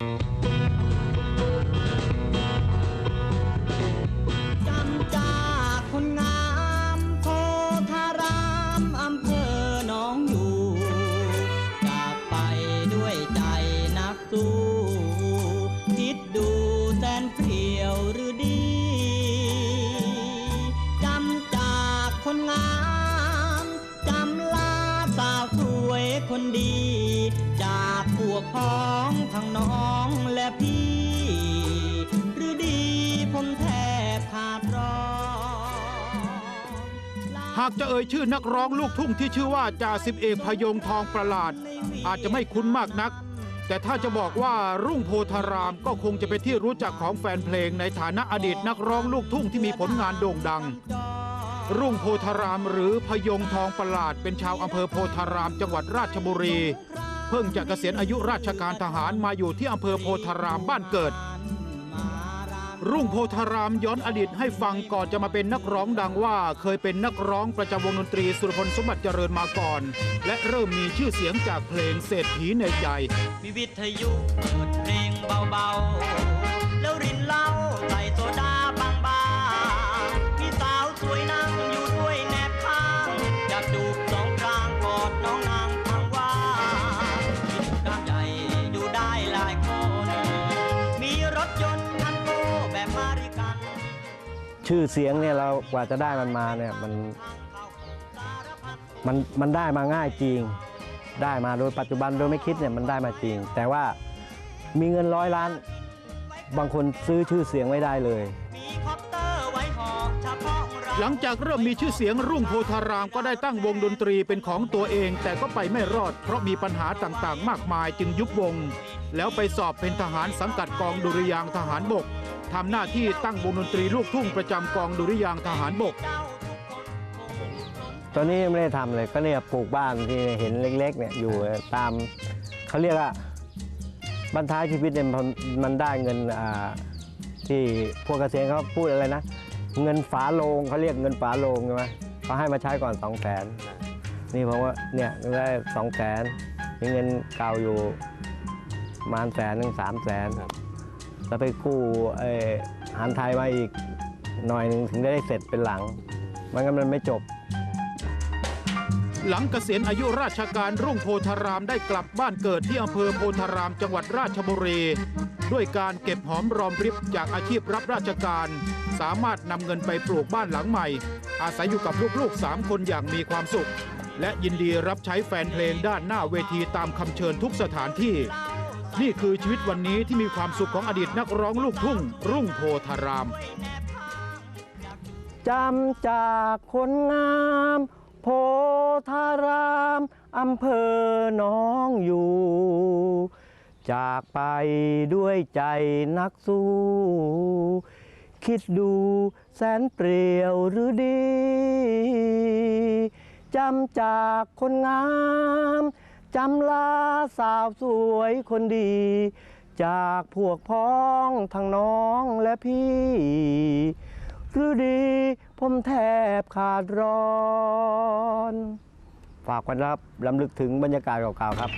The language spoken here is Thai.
พธารามอำเภอหนองอยู่จากไปด้วยใจนักสู้คิดดูแสนเปรี่ยวหรือดีจำจากคนงามจำลาสาวสวยคนดีจากพวกพ้องทั้งน้อง และพี่ หรือดีผมแทบขาดร้อหากจะเอ่ยชื่อนักร้องลูกทุ่งที่ชื่อว่าจ่าสิบเอกพยงทองประหลาด อาจจะไม่คุ้นมากนัก แต่ถ้าจะบอกว่ารุ่งโพธารามก็คงจะเป็นที่รู้จักของแฟนเพลงในฐานะอดีตนักร้องลูกทุ่งที่มีผลงานโด่งดัง รุ่งโพธารามหรือพยงทองประหลาดเป็นชาวอำเภอโพธารามจังหวัดราชบุรี เพิ่งจะเกษียณอายุราชการทหารมาอยู่ที่อำเภอโพธารามบ้านเกิด รุ่งโพธารามย้อนอดีตให้ฟังก่อนจะมาเป็นนักร้องดังว่า เคยเป็นนักร้องประจำวงดนตรีสุรพลสมบัติเจริญมาก่อน และเริ่มมีชื่อเสียงจากเพลงเศรษฐีในใจมีวิทยุเปิดเพลงเบาๆ แล้วรินเล้าใส่โซดา ชื่อเสียงเนี่ยเรากว่าจะได้มันมาเนี่ยมันมันมันได้มาง่ายจริง ได้มาโดยปัจจุบันโดยไม่คิดเนี่ยมันได้มาจริง แต่ว่ามีเงินร้อยล้าน บางคนซื้อชื่อเสียงไม่ได้เลย หลังจากเริ่มมีชื่อเสียงรุ่งโพธารามก็ได้ตั้งวงดนตรีเป็นของตัวเอง แต่ก็ไปไม่รอดเพราะมีปัญหาต่างๆ มากมายจึงยุบวง แล้วไปสอบเป็นทหารสังกัดกองดุริยางทหารบกทำหน้าที่ตั้งวงดนตรีลูกทุ่งประจำกองดุริยางทหารบก ตอนนี้ไม่ได้ทำเลยก็เนี่ยปลูกบ้านที่เห็นเล็กๆเนี่ยอยู่ตามเขาเรียกว่าบรรท้ายชีวิตเนี่ยมันได้เงินที่พวกเกษียณเขาพูดอะไรนะ เงินฝาโลงเขาเรียกเงินฝาโลงใช่ไหมเขาให้มาใช้ก่อนสองแสนนี่ผมว่าเนี่ยได้สองแสนมีเงินเก่าอยู่ประมาณแสนหนึ่งสามแสนแล้วไปกู้เอ่ออาหารไทยมาอีกหน่อยหนึ่งถึงได้เสร็จเป็นหลังไมันงั้นมันไม่จบ หลังเกษียณอายุราชการรุ่งโพธารามได้กลับบ้านเกิดที่อำเภอโพธารามจังหวัดราชบุรี ด้วยการเก็บหอมรอมริบจากอาชีพรับราชการ สามารถนำเงินไปปลูกบ้านหลังใหม่ อาศัยอยู่กับลูกๆสามคนอย่างมีความสุข และยินดีรับใช้แฟนเพลงด้านหน้าเวทีตามคำเชิญทุกสถานที่ นี่คือชีวิตวันนี้ที่มีความสุขของอดีตนักร้องลูกทุ่ง รุ่งโพธารามจำจากคนงามโพธารามอำเภอหน้องอยู่ จากไปด้วยใจนักสู้ คิดดูแสนเปรี่ยวหรือดีจำจากคนงามจำลาสาวสวยคนดี จากพวกพ้องทั้งน้องและพี่หรือดีผมแทบขาดร้อน ฝากไว้นะครับลำลึกถึงบรรยากาศเก่าๆครับ